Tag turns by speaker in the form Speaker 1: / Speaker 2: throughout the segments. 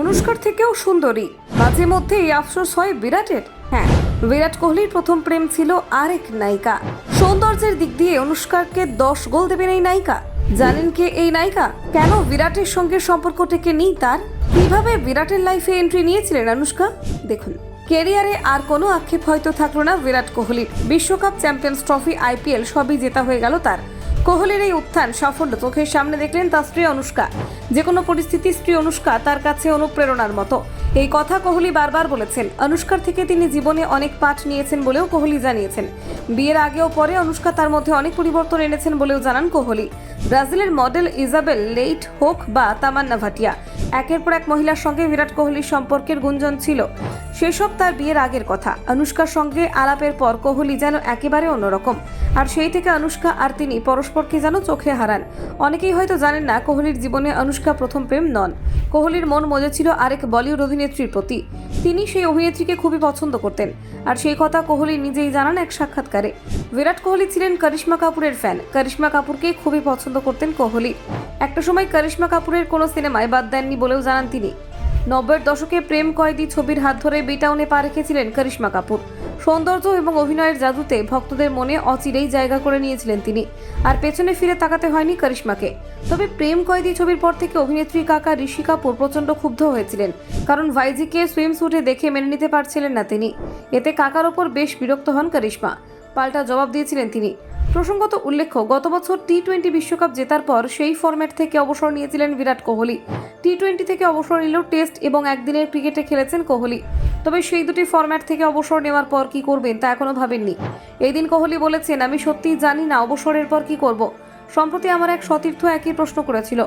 Speaker 1: অনুষ্কার থেকেও সুন্দরী। মাঝে মধ্যে এই আফসোস হয় বিরাটের। হ্যাঁ বিরাট কোহলির প্রথম প্রেম ছিল আরেক নায়িকা। সৌন্দর্যের দিক দিয়ে অনুষ্কারকে দশ গোল দেবেন এই নায়িকা। জানেন কে এই নায়িকা? কেন বিরাটের সঙ্গে সম্পর্ক টেকে নেই তার? কীভাবে বিরাটের লাইফে এন্ট্রি নিয়েছিলেন অনুষ্কা? দেখুন, কেরিয়ারে আর কোনো আক্ষেপ হয়তো থাকল না বিরাট কোহলির। বিশ্বকাপ চ্যাম্পিয়ন্স ট্রফি, আইপিএল সবই জেতা হয়ে গেল তার। কোহলির এই উত্থান সাফল্য চোখের সামনে দেখলেন তার স্ত্রী অনুষ্কা। যে কোনো পরিস্থিতি স্ত্রী অনুষ্কা তার কাছে অনুপ্রেরণার মতো। এই কথা কোহলি বারবার বলেছেন। অনুষ্কার থেকে তিনি জীবনে অনেক পাঠ নিয়েছেন বলেও কোহলি জানিয়েছেন। বিয়ের আগে ও পরে অনুষ্কা তার মধ্যে অনেক পরিবর্তন এনেছেন বলেও জানান কোহলি। ব্রাজিলের মডেল ইজাবেল লেইট হোক বা তামান্না ভাটিয়া, একের পর এক মহিলার সঙ্গে বিরাট কোহলির সম্পর্কের গুঞ্জন ছিল। সেসব তার বিয়ের আগের কথা। অনুষ্কার সঙ্গে আলাপের পর কোহলি যেন একেবারে অন্যরকম। আর সেই থেকে অনুষ্কা আর তিনি পরস্পরকে যেন চোখে হারান। অনেকেই হয়তো জানেন না কোহলির জীবনে অনুষ্কা প্রথম প্রেম নন। কোহলির মন মজে ছিল আরেক বলিউড অভিনেত্রীর প্রতি। তিনি সেই অভিনেত্রীকে খুবই পছন্দ করতেন। আর সেই কথা কোহলি নিজেই জানান এক সাক্ষাৎকারে। বিরাট কোহলি ছিলেন করিশ্মা কাপুরের ফ্যান। করিশ্মা কাপুরকে খুবই পছন্দ করতেন কোহলি। একটা সময় করিশ্মা কাপুরের কোনো সিনেমায় বাদ দেননি বলেও জানান তিনি। নব্বইয়ের দশকে প্রেম কয়েদি ছবির হাত ধরে বিটাউনে পা রেখেছিলেন করিশ্মা কাপুর। সৌন্দর্য এবং অভিনয়ের জাদুতে ভক্তদের মনে অচিরেই জায়গা করে নিয়েছিলেন তিনি। আর পেছনে ফিরে তাকাতে হয়নি করিশ্মাকে। তবে প্রেম কয়েদি ছবির পর থেকে অভিনেত্রী কাকা ঋষি কাপুর প্রচণ্ড ক্ষুব্ধ হয়েছিলেন। কারণ ভাইজিকে সুইম স্যুটে দেখে মেনে নিতে পারছিলেন না তিনি। এতে কাকার ওপর বেশ বিরক্ত হন করিশ্মা। পাল্টা জবাব দিয়েছিলেন তিনি। প্রসঙ্গত উল্লেখ্য, গত বছর টি টোয়েন্টি বিশ্বকাপ জেতার পর সেই ফরম্যাট থেকে অবসর নিয়েছিলেন বিরাট কোহলি। টি টোয়েন্টি থেকে অবসর নিলেও টেস্ট এবং একদিনের ক্রিকেটে খেলেছেন কোহলি। তবে সেই দুটি ফরম্যাট থেকে অবসর নেওয়ার পর কি করবেন তা এখনও ভাবেননি। এই দিন কোহলি বলেছেন, আমি সত্যিই জানি না অবসরের পর কি করব। সম্প্রতি আমার এক সতীর্থ একই প্রশ্ন করেছিল।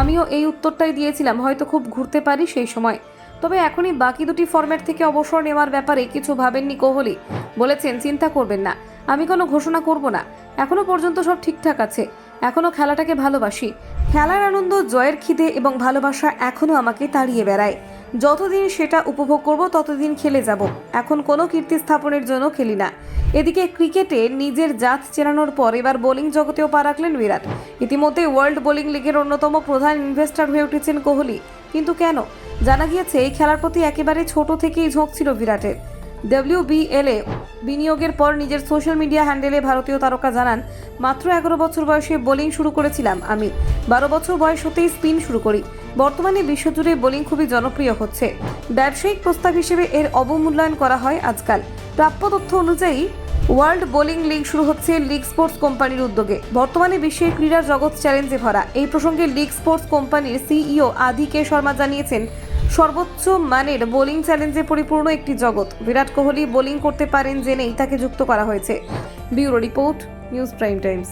Speaker 1: আমিও এই উত্তরটাই দিয়েছিলাম, হয়তো খুব ঘুরতে পারি সেই সময়। তবে এখনই বাকি দুটি ফরম্যাট থেকে অবসর নেওয়ার ব্যাপারে কিছু ভাবেননি কোহলি। বলেছেন, চিন্তা করবেন না, আমি কোনো ঘোষণা করব না। এখনও পর্যন্ত সব ঠিকঠাক আছে। এখনও খেলাটাকে ভালোবাসি। খেলার আনন্দ, জয়ের খিদে এবং ভালোবাসা এখনও আমাকে তাড়িয়ে বেড়ায়। যতদিন সেটা উপভোগ করব, ততদিন খেলে যাব। এখন কোনো কীর্তি স্থাপনের জন্য খেলি না। এদিকে ক্রিকেটে নিজের জাত চেনানোর পর এবার বোলিং জগতেও পা রাখলেন বিরাট। ইতিমধ্যে ওয়ার্ল্ড বোলিং লিগের অন্যতম প্রধান ইনভেস্টর হয়ে উঠেছেন কোহলি। কিন্তু কেন? জানা গিয়েছে, এই খেলার প্রতি একেবারে ছোট থেকেই ঝোঁক ছিল বিরাটের। ডব্লিউবিএলে বিনিয়োগের পর নিজের সোশ্যাল মিডিয়া হ্যান্ডেলে ভারতীয় তারকা জানান, মাত্র এগারো বছর বয়সে বোলিং শুরু করেছিলাম আমি। বারো বছর বয়স হতেই স্পিন শুরু করি। বর্তমানে বিশ্বজুড়ে বোলিং খুবই জনপ্রিয় হচ্ছে। ব্যবসায়িক প্রস্তাব হিসেবে এর অবমূল্যায়ন করা হয় আজকাল। প্রাপ্য তথ্য অনুযায়ী, ওয়ার্ল্ড বোলিং লিগ শুরু হচ্ছে লিগ স্পোর্টস কোম্পানির উদ্যোগে। বর্তমানে বিশ্বের ক্রীড়া জগৎ চ্যালেঞ্জে ভরা। এই প্রসঙ্গে লিগ স্পোর্টস কোম্পানির সিইও আদি কে শর্মা জানিয়েছেন সর্বোচ্চ মানের বোলিং চ্যালেঞ্জে পরিপূর্ণ একটি জগৎ। বিরাট কোহলি বোলিং করতে পারেন জেনেই তাকে যুক্ত করা হয়েছে। Bureau report, news prime times.